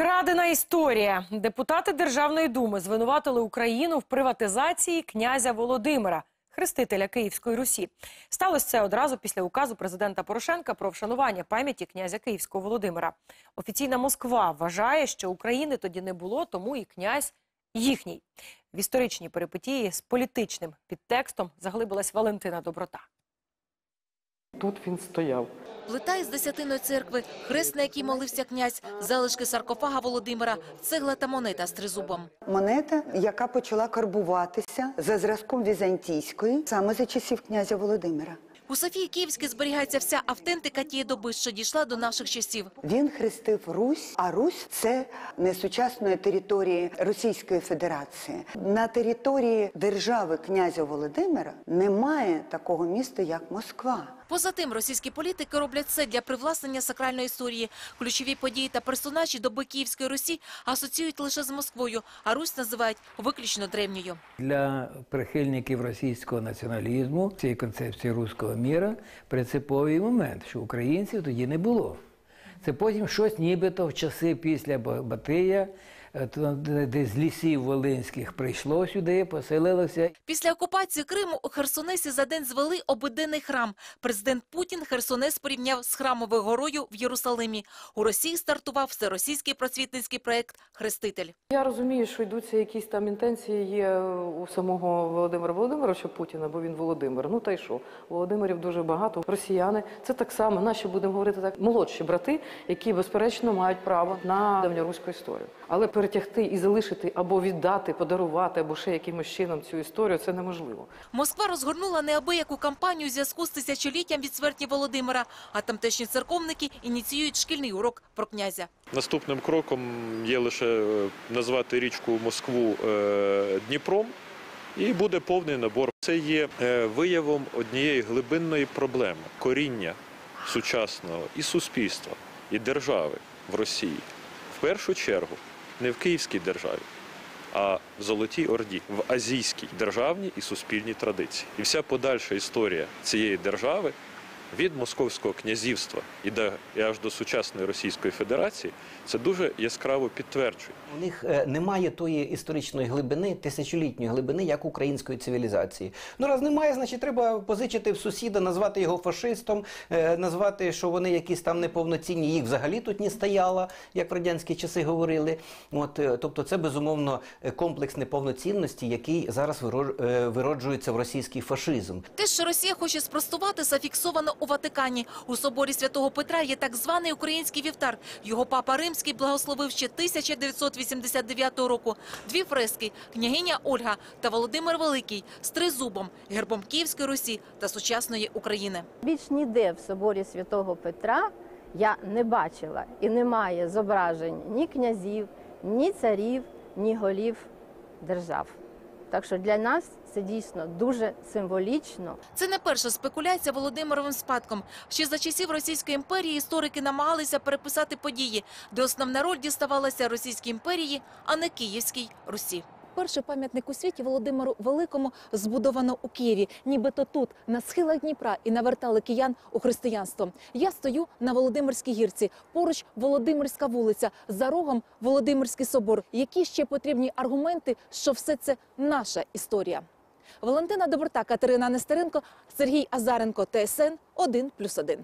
Вкрадена історія. Депутати Державної думи звинуватили Україну в приватизації князя Володимира, хрестителя Київської Русі. Сталося це одразу після указу президента Порошенка про вшанування пам'яті князя Київського Володимира. Офіційна Москва вважає, що України тоді не було, тому і князь їхній. В історичній перипетії з політичним підтекстом заглибилась Валентина Доброта. Тут він стояв. Плита із десятиної церкви, хрест, на якій молився князь, залишки саркофага Володимира, цегла та монета з тризубом. Монета, яка почала карбуватися за зразком візантійської саме за часів князя Володимира. У Софії Київській зберігається вся автентика тієї доби, що дійшла до наших часів. Він хрестив Русь, а Русь це не сучасної території Російської Федерації. На території держави князя Володимира немає такого міста, як Москва. Поза тим, російські політики роблять все для привласнення сакральної історії. Ключові події та персонажі доби Київської Русі асоціюють лише з Москвою, а Русь називають виключно древньою. Для прихильників російського націоналізму цієї концепції руського міра принциповий момент, що українців тоді не було. Це потім щось нібито в часи після Ба- Батия, е, де де з лісів волинських прийшло сюди, поселилося. Після окупації Криму у Херсонесі за день звели обиденний храм. Президент Путін Херсонес порівняв з храмовою горою в Єрусалимі. У Росії стартував всеросійський просвітницький проект «Хреститель». Я розумію, що йдуться якісь там інтенції є у самого Володимира Володимировича Путіна, бо він Володимир. Ну та й що? Володимирів дуже багато. Росіяни це так само, наші будемо говорити так, молодші брати, які безперечно мають право на давньоруську історію. Але перетягти і залишити або віддати, подарувати, або ще якимось чином цю історію це неможливо. Москва розгорнула неабияку кампанію у зв'язку з тисячоліттям від смерті Володимира, а тамтешні церковники ініціюють шкільний урок про князя. Наступним кроком є лише е, назвати річку Москву е, Дніпром, і буде повний набор. Це є е, виявом однієї глибинної проблеми коріння сучасного і суспільства, і держави в Росії. В першу чергу не в Київській державі, а в Золотій Орді, в азійській державній і суспільній традиції. І вся подальша історія цієї держави від Московського князівства і, до, і аж до сучасної Російської Федерації це дуже яскраво підтверджує. У них е, немає тої історичної глибини, тисячолітньої глибини, як української цивілізації. Ну раз немає, значить треба позичити в сусіда, назвати його фашистом, е, назвати, що вони якісь там неповноцінні. Їх взагалі тут не стояло, як в радянські часи говорили. От, е, тобто, це безумовно комплекс неповноцінності, який зараз виро- вироджується в російський фашизм. Те, що Росія хоче спростувати, зафіксовано у Ватикані. У соборі святого Петра є так званий український вівтар. Його папа Римський благословив ще 1989 року. Дві фрески – княгиня Ольга та Володимир Великий з тризубом, гербом Київської Русі та сучасної України. Більш ніде в соборі святого Петра я не бачила і немає зображень ні князів, ні царів, ні голів держав. Так що для нас це дійсно дуже символічно. Це не перша спекуляція Володимировим спадком. Ще за часів Російської імперії історики намагалися переписати події, де основна роль діставалася Російській імперії, а не Київській Русі. Перший пам'ятник у світі Володимиру Великому збудовано у Києві, нібито тут, на схилах Дніпра, і навертали киян у християнство. Я стою на Володимирській гірці. Поруч Володимирська вулиця, за рогом Володимирський собор. Які ще потрібні аргументи, що все це наша історія? Валентина Доброта, Катерина Нестеренко, Сергій Азаренко, ТСН 1+,1.